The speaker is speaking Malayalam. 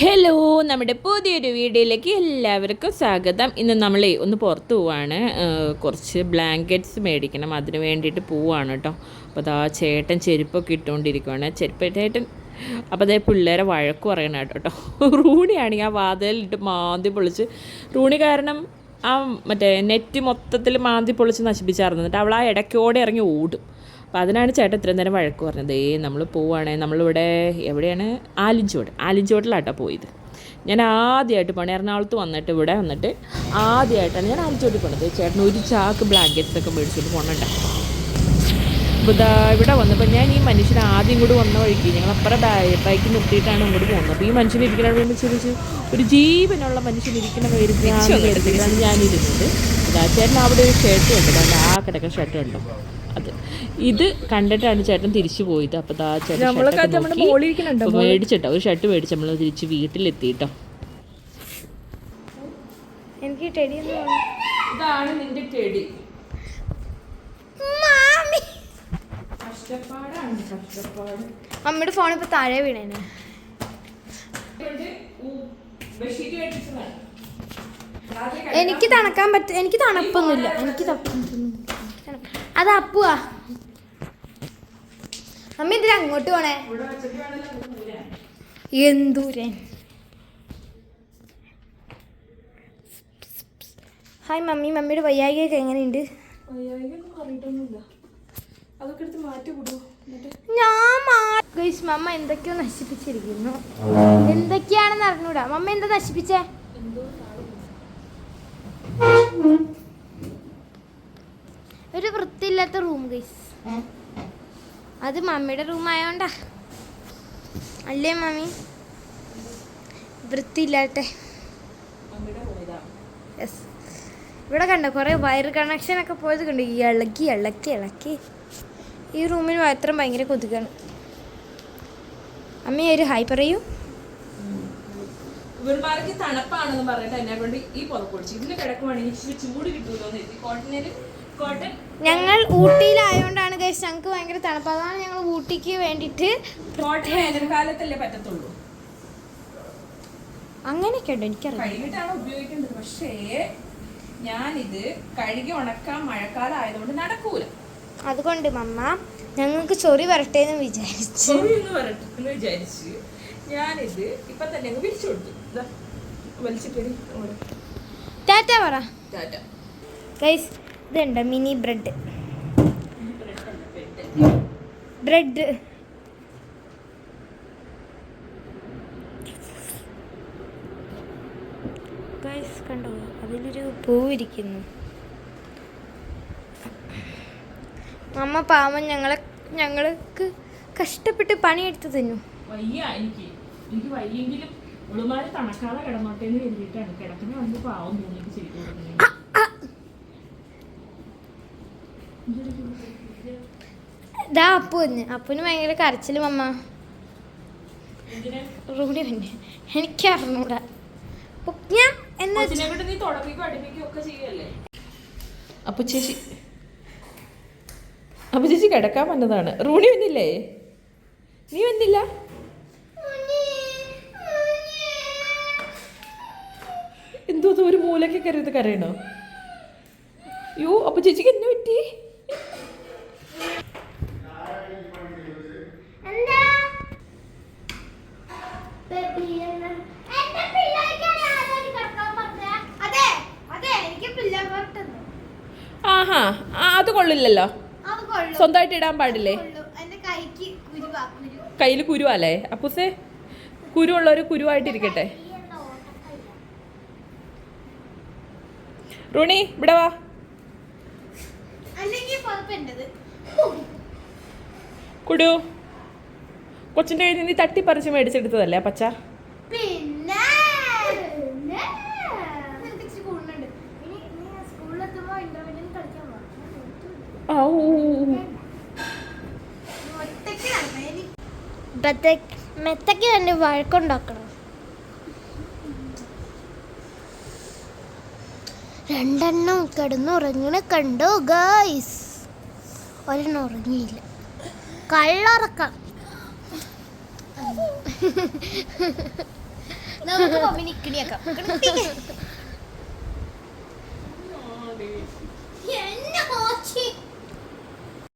ഹലോ നമ്മുടെ പുതിയൊരു വീഡിയോയിലേക്ക് എല്ലാവർക്കും സ്വാഗതം. ഇന്ന് നമ്മൾ ഒന്ന് പുറത്ത് പോവാണ്. കുറച്ച് ബ്ലാങ്കറ്റ്സ് മേടിക്കണം. അതിന് വേണ്ടിയിട്ട് പോവാണ് കേട്ടോ. അപ്പോൾ അതാ ചേട്ടൻ ചെരുപ്പൊക്കെ ഇട്ടുകൊണ്ടിരിക്കുവാണ്. ചെരുപ്പ് ചേട്ടൻ അപ്പോൾ അതേ പിള്ളേരെ വഴക്ക് പറയണം കേട്ടോ റൂണിയാണെങ്കിൽ ആ വാതിലിട്ട് മാന്തി പൊളിച്ച് റൂണി കാരണം ആ മറ്റേ നെറ്റ് മൊത്തത്തിൽ മാന്തി പൊളിച്ച് നശിപ്പിച്ചായിരുന്നു എന്നിട്ട് അവൾ ആ ഇടയ്ക്കോടെ ഇറങ്ങി ഓടും. അപ്പോൾ അതിനാണ് ചേട്ടൻ ഇത്രയും നേരം വഴക്ക് പറഞ്ഞത്. ഏ നമ്മൾ പോവുകയാണെ നമ്മളിവിടെ എവിടെയാണ്? ആലിഞ്ചോട് ആലിഞ്ചോട്ടിലാട്ടോ പോയത്. ഞാൻ ആദ്യമായിട്ട് പോണേ എറണാകുളത്ത് വന്നിട്ട് ഇവിടെ വന്നിട്ട് ആദ്യമായിട്ടാണ് ഞാൻ ആലിഞ്ചോട്ടിൽ പോണത്. ചേട്ടൻ ഒരു ചാക്ക് ബ്ലാങ്കറ്റ്സ് ഒക്കെ മേടിച്ചിട്ട് പോകണുണ്ട് അപ്പോൾ ഇതാ ഇവിടെ വന്നപ്പോൾ ഞാൻ ഈ മനുഷ്യൻ ആദ്യം കൂടി വന്ന വഴിക്ക് ഞങ്ങൾ അപ്പുറം ബൈക്ക് നിർത്തിയിട്ടാണ് ഇങ്ങോട്ട് പോകുന്നത്. അപ്പോൾ ഈ മനുഷ്യൻ ഇരിക്കുന്ന വേണ്ടി ചോദിച്ചു? ഒരു ജീവനുള്ള മനുഷ്യൻ ഇരിക്കുന്ന എടുത്തിട്ടാണ് ഞാനിരുന്നത്. ചേട്ടൻ അവിടെ ഒരു ഷർട്ട് ഉണ്ട്. ആ കിടക്കുന്ന ഷർട്ട് ഉണ്ടോ? ഇത് കണ്ടിട്ടാണ് ചേട്ടൻ തിരിച്ചു പോയത്. അപ്പോൾ ദാ ചേട്ടൻ മേടിച്ചിട്ടോ? ഒരു ഷർട്ട് മേടിച്ച് നമ്മൾ തിരിച്ച് വീട്ടിലെത്തിയിട്ടോ എനിക്ക് ടെടി ഇതാണ് നിന്റെ ടെടി അമ്മയുടെ ഫോൺ ഇപ്പൊ താഴെ വീണേനെ. എനിക്ക് തണക്കാൻ പറ്റ എനിക്ക് തണുപ്പൊന്നുമില്ല. എനിക്ക്. അത് അപ്പുവാ. അമ്മ എന്തിനാ അങ്ങോട്ട് പോണേ? എന്തൂരൻ? ഹായ് മമ്മി മമ്മിയുടെ വയ്യായികയൊക്കെ എങ്ങനെയുണ്ട്? അതൊക്കെ എടുത്ത് മാറ്റി വിടുമോ ഞാൻ മാ- Guys, മമ്മ എന്തൊക്കെയോ നശിപ്പിച്ചിരിക്കുന്നു. എന്തൊക്കെയാണെന്ന് അറിഞ്ഞൂടാ. മമ്മ എന്താ നശിപ്പിച്ചേ? ഒരു വൃത്തിയില്ലാത്ത റൂം ഗൈസ് അത് മമ്മിയുടെ റൂം ആയോണ്ടാ. അല്ലേ മമ്മി? വൃത്തിയില്ലാട്ടെ. യെസ് ഇവിടെ കണ്ടോ കുറേ വയർ കണക്ഷൻ ഒക്കെ പോയത് കണ്ടു? ഈ ഇളക്കി ഇളക്കി ഇളക്കി. ഈ റൂമിന് മാത്രം ഭയങ്കര കൊതുകാണ്. അമ്മ ഒരു ഹായ് പറയൂ. ഇവന്മാർക്ക് തണുപ്പാണെന്ന് പറഞ്ഞിട്ട് എന്നെ കൊണ്ട് ഈ പുതപ്പൊടിച്ചു ഇതിന് കിടക്കുവാണെങ്കിൽ ചൂട് കിട്ടൂലോ എന്ന് എഴുതി ഞങ്ങൾ ഊട്ടിയിലായോണ്ടാണ് ഗൈസ് ഞങ്ങൾക്ക് ഭയങ്കര തണുപ്പ്. അതാണ് ഞങ്ങൾ ഊട്ടിക്ക് വേണ്ടിയിട്ട് വേനൽക്കാലത്തല്ലേ പറ്റത്തുള്ളൂ. അങ്ങനെയൊക്കെ ഉണ്ട് എനിക്കറിയാം ഉപയോഗിക്കേണ്ടത്. പക്ഷേ ഞാനിത് കഴുകി ഉണക്കാൻ മഴക്കാലം ആയതുകൊണ്ട് നടക്കൂല. അതുകൊണ്ട് മമ്മ ഞങ്ങൾക്ക് ചൊറി വരട്ടെ എന്ന് വിചാരിച്ചു വരട്ടെ എന്ന് വിചാരിച്ചു ഞാനിത് ഇപ്പൊ തന്നെ അങ്ങ് വിരിച്ചു കൊടുത്തു. വലിച്ചിട്ട്. ടാറ്റ പറ. ടാറ്റ. ഗൈസ് ഇതുണ്ട് മിനി ബ്രെഡ് ബ്രെഡ്. ഗൈസ് കണ്ടോ അതിലൊരു പൂവിരിക്കുന്നു. അമ്മ പാവം ഞങ്ങളെ ഞങ്ങൾക്ക് കഷ്ടപ്പെട്ട് പണിയെടുത്ത് തിന്നു. വയ്യ എനിക്ക്. എനിക്ക് വയ്യെങ്കിലും ഉളുമാര് തണക്കാതെ കിടന്നോട്ടെ എന്ന് കരുതിയിട്ടാണ്. കിടക്കുന്ന വന്ന് പാവം തോന്നിയിട്ട് ചെയ്തു ഇതാ അപ്പു വന്ന് അപ്പുന് ഭയങ്കര കരച്ചിൽ അമ്മ റൂണി വന്നെ. എനിക്ക് അറിഞ്ഞൂടാ. അപ്പൊ ഞാൻ എന്നാ അപ്പൊ ചേച്ചി അപ്പൊ ചേച്ചി കിടക്കാൻ വന്നതാണ്. റൂണി വന്നില്ലേ? നീ വന്നില്ല? എന്തോ ഒരു മൂലക്ക് കരുത് കരയണോ? യോ അപ്പൊ ചേച്ചിക്ക് എന്നെ പറ്റി? അതെ അതെ എനിക്ക് പിള്ളേർ പറഞ്ഞത് ആഹാ അത് കൊള്ളില്ലല്ലോ. അത് കൊള്ളു. സ്വന്തമായിട്ട് ഇടാൻ പാടില്ലേ? കൊള്ളു. എന്റെ കൈക്ക് കുരുവാ കുരു. കയ്യിൽ കുരുവല്ലേ? അപ്പൂസേ കുരുവുള്ളവർ കുരുവായിട്ടിരിക്കട്ടെ. റുണി ഇവിടെ വാ. കുടു. കൊച്ചിന്റെ കയ്യിൽ നിന്ന് നീ തട്ടിപ്പറിച്ച് മേടിച്ചെടുത്തതല്ലേ പച്ച? പിന്നെ. മെത്തക്ക് തന്നെ വഴക്കുണ്ടാക്കണം? രണ്ടെണ്ണം കിടന്നുറങ്ങണ കണ്ടോ ഗായ്സ് ഒരെണ്ണം ഉറങ്ങിയില്ല. കള്ളറക്കം. നമുക്ക് മമ്മിനെ ഇക്കിണിയാക്കാം